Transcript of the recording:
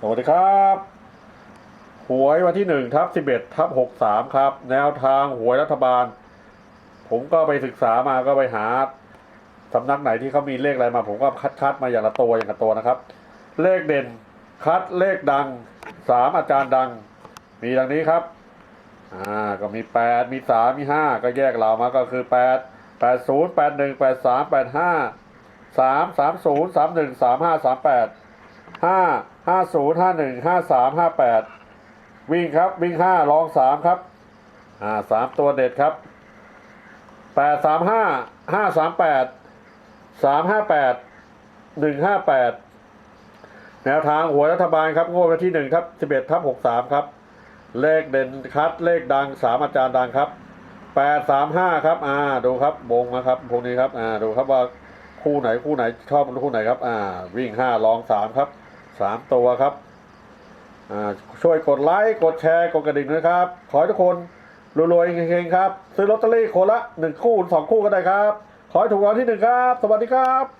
สวัสดีครับ หวยวันที่หนึ่งทับสิบเอ็ดทับหกสามครับ แนวทางหวยรัฐบาล ผมก็ไปศึกษามาก็ไปหาสำนักไหนที่เขามีเลขอะไรมา ผมก็คัดคัดมาอย่างละตัวอย่างละตัวนะครับ เลขเด่นคัดเลขดังสามอาจารย์ดัง มีดังนี้ครับอ่าก็มีแปดมีสามมีห้าก็แยกเรามาก็คือแปดแปดศูนย์แปดหนึ่งแปดสามแปดห้าสามสามศูนย์สามหนึ่งสามห้าสามแปด ห้าห้าศูนย์ห้าหนึ่งห้าสามห้าแปดวิ่งครับวิ่งห้ารองสามครับอ่าสามตัวเด็ดครับแปดสามห้าห้าสามแปดสามห้าแปดหนึ่งห้าแปดแนวทางหัวรัฐบาลครับงวดวันที่หนึ่งครับสิบเอ็ดทับหกสามครับ เลขเด่นคัดเลขดังสามอาจารย์ดังครับแปดสามห้าครับ อ่าดูครับวงนะครับพวกนี้ครับ อ่าดูครับว่า คู่ไหนคู่ไหนชอบคู่ไหนครับ อ่า วิ่งห้ารองสามครับสามตัวครับ อ่า ช่วยกดไลค์กดแชร์กดกระดิ่งด้วยครับ ขอให้ทุกคนรวยๆเฮงๆครับ ซื้อลอตเตอรี่คนละหนึ่งคู่สองคู่ก็ได้ครับ ขอให้ถูกรางวัลที่หนึ่งครับ สวัสดีครับ